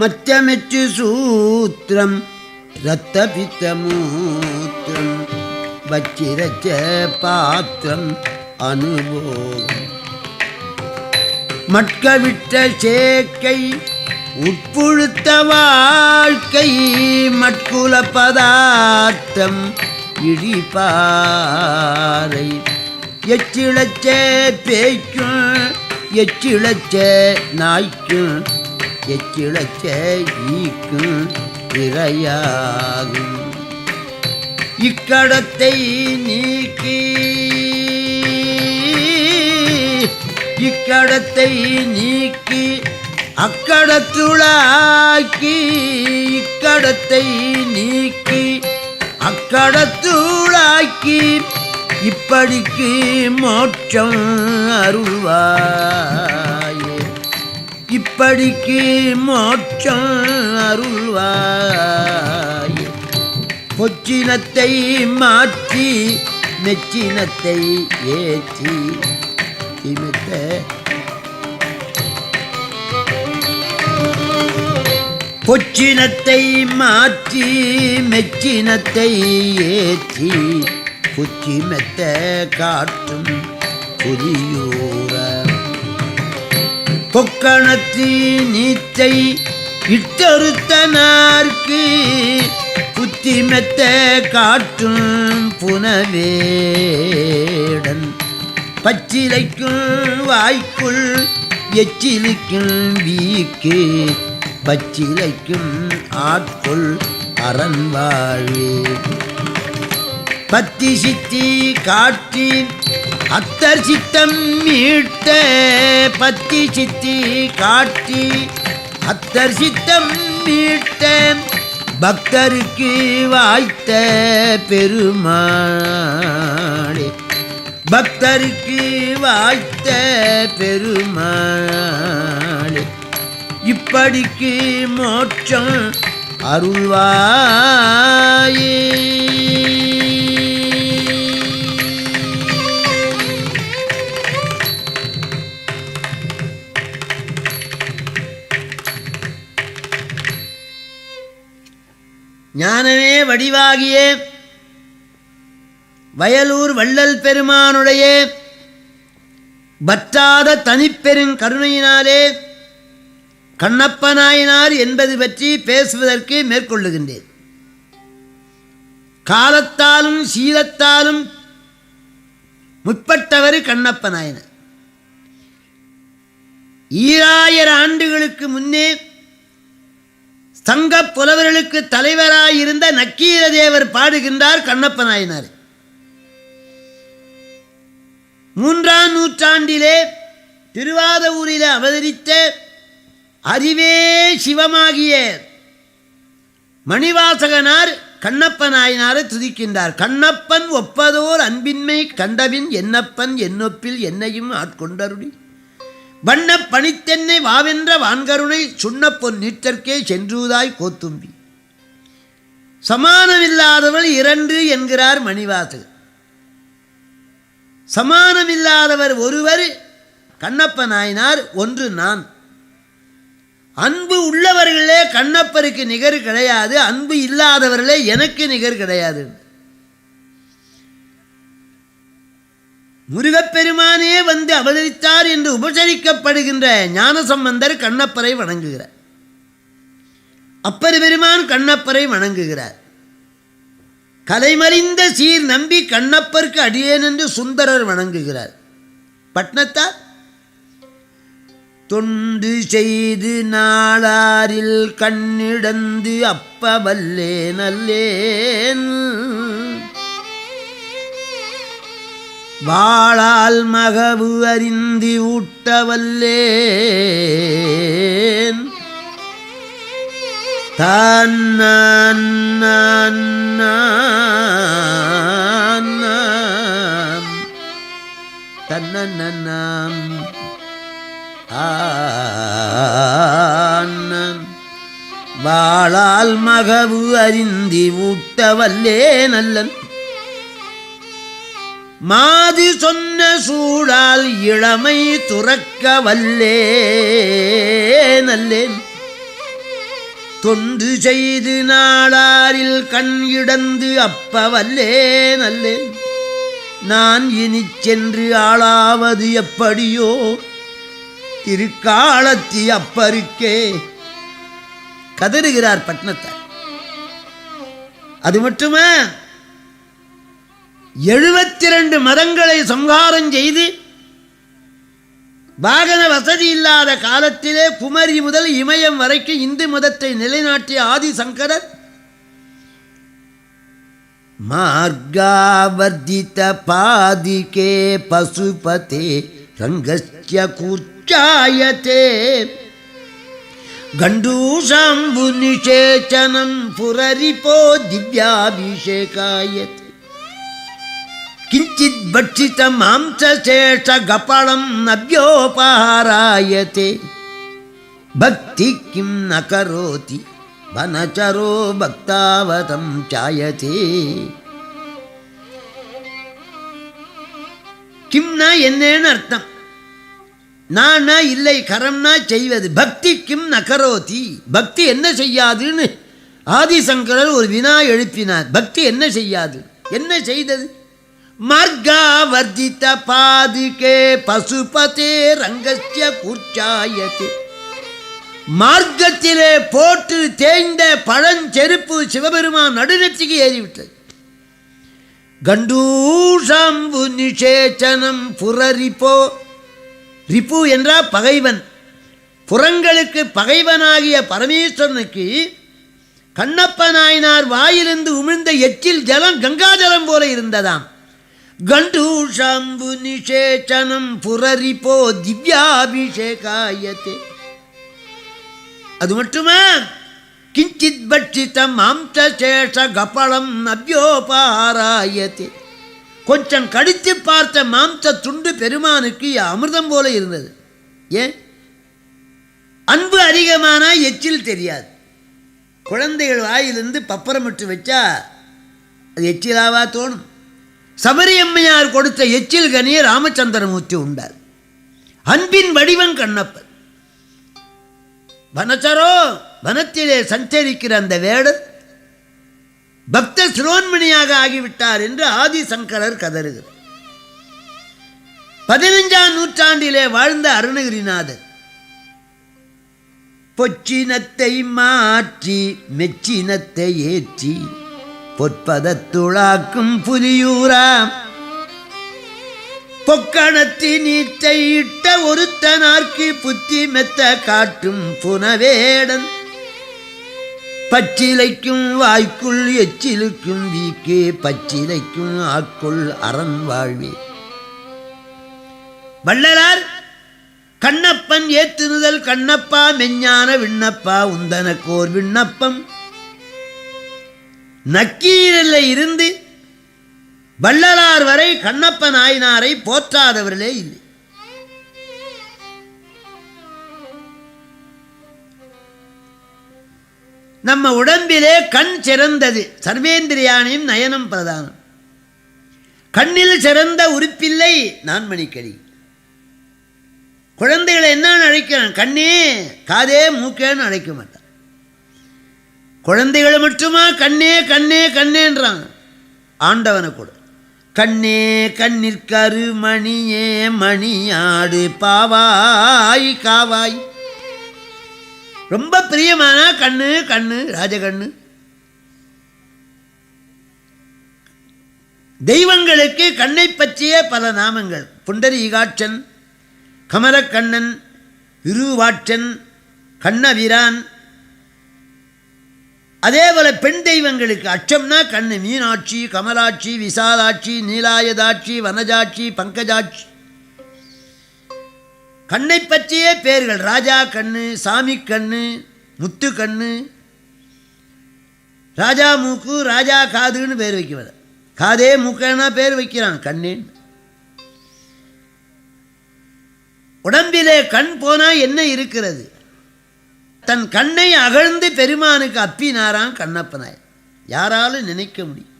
மச்சமெச்சு சூத்திரம் ரத்த பித்தமூத்திரம் வச்சிரச்ச பாத்திரம் அனுபவம் மட்கவிட்ட சேர்க்கை உட்புழுத்த வாழ்க்கை மட்குல பதார்த்தம் இழிபாறை. எச்சிழச்ச பேய்க்கும் எச்சிழச்ச நாய்க்கும் எச்சிழச்ச ஈக்கும் இரையாகும் இக்கடத்தை நீக்கி இக்கடத்தை நீக்கி அக்கடத்துளாக்கி இக்கடத்தை நீக்கி அக்கடத்துளாக்கி இப்படிக்கு மோட்சம் அருள்வார். இப்படிக்கு மோட்சம் அருள்வாய். பொச்சினத்தை மாற்றி மெச்சினத்தை ஏற்றி திமித்த பொச்சினத்தை மாற்றி மெச்சினத்தை ஏற்றி புச்சி மெத்த காட்டும் புதியூர கொக்கணத்து நீச்சை இட்டறுத்தனார்க்கு புத்தி மெத்த காட்டும் புனவேடன். பச்சிலைக்கும் வாய்க்குள் எச்சிலிக்கும் வீக்கு பச்சிலைக்கும் ஆட்கொள் அரண் வாழ்வே. பத்தி சித்தி காற்றின் அத்தர் சித்தம் மீட்ட பத்தி சித்தி காட்டி அத்தர் சித்தம் மீட்ட பக்தருக்கு வாய்த்த பெருமாளே. பக்தருக்கு வாய்த்த பெருமாளே. இப்படிக்கு மோட்சம் அருள்வாயே. ஞானமே வடிவாகிய வயலூர் வள்ளல் பெருமானுடைய பற்றாத தனிப்பெருங் கருணையினாலே கண்ணப்பனாயினார் என்பது பற்றி பேசுவதற்கு மேற்கொள்ளுகின்றேன். காலத்தாலும் சீலத்தாலும் முற்பட்டவர் கண்ணப்ப நாயனார். ஈராயிர ஆண்டுகளுக்கு முன்னே தங்க புலவர்களுக்கு தலைவராயிருந்த நக்கீர தேவர் பாடுகின்றார் கண்ணப்ப நாயனார் மூன்றாம் நூற்றாண்டிலே திருவாதவூரில் அவதரித்த அறிவே சிவமாகிய மணிவாசகனார் கண்ணப்ப நாயனாரை துதிக்கின்றார். கண்ணப்பன் ஒப்பதோர் அன்பின்மை கண்டபின் என்னப்பன் என்னொப்பில் என்னையும் ஆட்கொண்டருடி வண்ண பணித்தென்னை வாவென்ற வான்கருணை சுண்ண பொன் நீற்றற்கே சென்றுதாய் கோத்தும்பி. சமானமில்லாதவள் இரண்டு என்கிறார் மணிவாசு. சமானமில்லாதவர் ஒருவர் கண்ணப்ப நாயனார் ஒன்று நான். அன்பு உள்ளவர்களே கண்ணப்பருக்கு நிகர் கிடையாது அன்பு இல்லாதவர்களே எனக்கு நிகர் கிடையாது முருகப்பெருமானே வந்து அவதரித்தார் என்று உபசரிக்கப்படுகின்ற ஞானசம்பந்தர் கண்ணப்பரை வணங்குகிறார். அப்பர் பெருமான் கண்ணப்பரை வணங்குகிறார். கலைமறிந்த சீர் நம்பி கண்ணப்பருக்கு அடியேன் என்று சுந்தரர் வணங்குகிறார். பட்னத்தார் தொண்டு செய்து நாளாரில் கண்ணிடந்து அப்ப நல்லேன். வாழால் மகவு அறிந்தி ஊட்டவல்லேன். தான் நான் தன்னன்னாம் வாழால் மகவு அறிந்தி ஊட்டவல்லே நல்லன் மாதி சொன்ன சூழால் இளமை துறக்க வல்லே நல்லேன். தொண்டு செய்து நாளாரில் கண் இடந்து அப்பவல்லே நல்லேன். நான் இனி சென்று ஆளாவது எப்படியோ திருக்காலத்தி அப்பருக்கே கதறுகிறார் பட்னத்தார் அது மட்டுமா? எழுபத்தி ரெண்டு மதங்களை சம்ஹாரம் செய்து வாகன வசதி இல்லாத காலத்திலே குமரி முதல் இமயம் வரைக்கும் இந்து மதத்தை நிலைநாட்டிய ஆதிசங்கரர் மார்காவர்தித பாதிகே பசுபதே ரங்கஸ்ய கூச்சாயத்தே கண்டூஷாம்பு நிஷேச்சனம் புரரிபோ கிஞ்சித் பட்சித மாம்சேஷ கபலம் அவ்யோபாராயத்தே பக்தி கிம் ந கரோதி வனச்சரோ பக்தாவதம் சாயத்தே கிம்னா என்னன்னு அர்த்தம் நானா இல்லை கரம்னா செய்வது பக்தி கிம் நகரோதி பக்தி என்ன செய்யாதுன்னு ஆதிசங்கரர் ஒரு வினா எழுப்பினார். பக்தி என்ன செய்யாது? என்ன செய்தது? மார்காவர்ஜித பாதுகே பசுபதே ரங்கஸ்ய கூர்ச்சாயத்தே மார்க்கத்திலே போட்டு தேய்ந்த பழஞ்செருப்பு சிவபெருமான் நடுநெற்றிக்கு ஏறிவிட்டது. கண்டூஷாம்பு நிஷேச்சனம் புரரிப்போ ரிப்பு என்றா பகைவன். புறங்களுக்கு பகைவனாகிய பரமேஸ்வரனுக்கு கண்ணப்ப நாயனார் வாயிலிருந்து உமிழ்ந்த எச்சில் ஜலம் கங்காஜலம் போல இருந்ததாம். கண்டூஷாம்பு நிஷேச்சனம் புரரிப்போ திவ்யாபிஷேகாயத்தே. அது மட்டுமா கிஞ்சித் பட்சித்த மாம்சேஷ கபளம் நவ்யோபாராயத்தே கொஞ்சம் கடித்து பார்த்த மாம்ச துண்டு பெருமானுக்கு அமிர்தம் போல இருந்தது. ஏன் அன்பு அதிகமானா எச்சில் தெரியாது. குழந்தைகள் வாயிலிருந்து பப்பரம் விட்டு வச்சா அது எச்சிலாவா தோணும். சபரியம்மையார் கொடுத்த எச்சில் கனியை ராமச்சந்திரமூர்த்தி உண்டார். அன்பின் வடிவன் கண்ணப்பன் வனச்சரோ வனத்திலே சஞ்சரிக்கிற அந்த வேடர் பக்த சிரோன்மணியாக ஆகிவிட்டார் என்று ஆதிசங்கரர் கதறுகிறார். பதினைஞ்சாம் நூற்றாண்டிலே வாழ்ந்த அருணகிரிநாதர் பொச்சினத்தை மாற்றி மெச்சினத்தை ஏற்றி பொற்பதத்துளாக்கும் புலியூராம் பொக்கணத்தி நீச்சை இட்ட ஒருத்தனார்க்கு புத்தி மெத்த காட்டும் புனவேடன். பச்சிலைக்கும் வாய்க்குள் எச்சிலுக்கும் வீக்கே பச்சிலைக்கும் ஆக்குள் அரண் வாழ்வே. வள்ளலார் கண்ணப்பன் ஏத்துனுதல் கண்ணப்பா மெஞ்ஞான விண்ணப்பா உந்தனக்கோர் விண்ணப்பம். நக்கீரில் இருந்து வள்ளலார் வரை கண்ணப்ப நாயனாரை போற்றாதவர்களே இல்லை. நம்ம உடம்பிலே கண் சிறந்தது. சர்வேந்திரியானையும் நயனம் பிரதானம். கண்ணில் சிறந்த உறுப்பில்லை நான்மணிக்கடி. குழந்தைகளை என்னன்னு அழைக்கிறான்? கண்ணே காதே மூக்கேன்னு அழைக்க மாட்டான். குழந்தைகளை மட்டுமா கண்ணே கண்ணே கண்ணேன்றான். ஆண்டவனை கூட. கண்ணே கண்ணிற்கரு மணியே மணியாடு பாவாய் காவாய். ரொம்ப பிரியமான கண்ணு கண்ணு ராஜகண்ணு. தெய்வங்களுக்கு கண்ணை பற்றிய பல நாமங்கள். புண்டரீகாட்சன் கமலக்கண்ணன் இருவாட்சன் கண்ணவீரான் அதே போல பெண் தெய்வங்களுக்கு அச்சம்னா கண் மீனாட்சி கமலாட்சி விசாலாட்சி நீலாயதாட்சி வனஜாட்சி பங்கஜாட்சி. கண்ணை பற்றியே பேர்கள். ராஜா கண்ணு சாமி கண்ணு முத்து கண்ணு. ராஜா மூக்கு ராஜா காதுன்னு பேர் வைக்கிறது காதே மூக்கன்னா பேர் வைக்கிறான் கண்ணேன். உடம்பிலே கண் போனால் என்ன இருக்கிறது? தன் கண்ணை அகழ்ந்து பெருமானுக்கு அப்பினாராம் கண்ணப்பனாய். யாராலும் நினைக்க முடியும்.